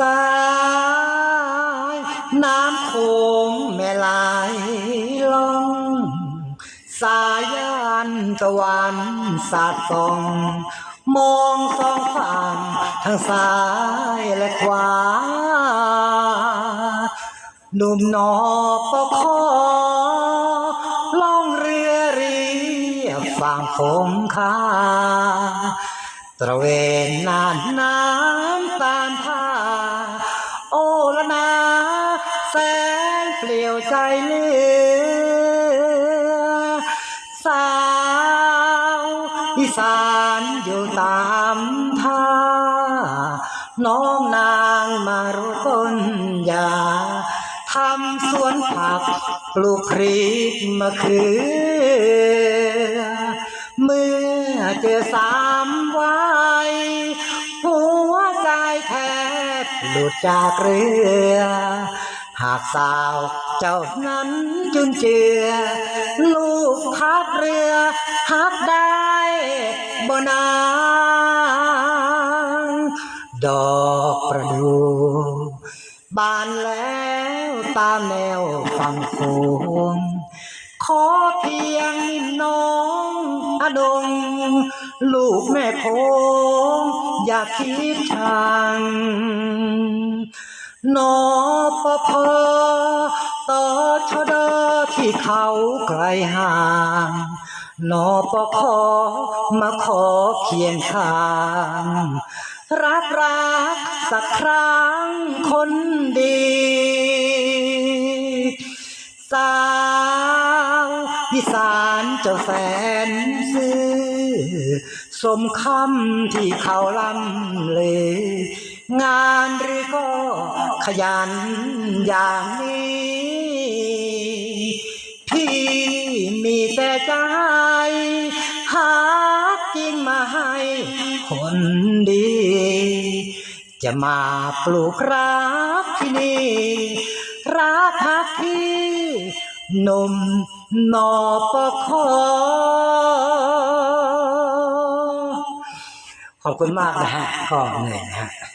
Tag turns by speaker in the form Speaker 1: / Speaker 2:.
Speaker 1: สายน้ำโขงแม่ไหลลงสายันตะวันสาดส่อง มองสองฝั่งทั้งซ้ายและขวาหนุ่มนอปะคอล่องเรือเรียบฝั่งคงคาตระเวนนานน้ำ แสงเปลี่ยวใจเลือสาวอีสานอยู่ตามท่าน้องนางมารุต้นยาทำสวนผักปลูกพริกมะเขือ เมื่อเจอสามวัยหัวใจแทบหลุดจากเรือ หากสาวเจ้านั้นจุนเจือ ลูกพักเรือหักได้บ่นางดอกประดู่บานแล้วตามแนวฝั่งโขงขอเพียงน้องอดง ลูกแม่คงอย่าคิดทาง นอปพต่อชดที่เขาไกลห่างนอปคมาขอเคียงข้าง รักรักสักครั้งคนดี สาวอีสานเจ้าแสนซื่อสมคำที่เขาลำเลย งานหรือก็ขยันอย่างนี้ พี่มีแต่ใจ หากินมาให้คนดี จะมาปลูกรักที่นี่รักหักที่นมนอปคอขอบคุณมากนะฮะก็เหนื่อยนะฮะ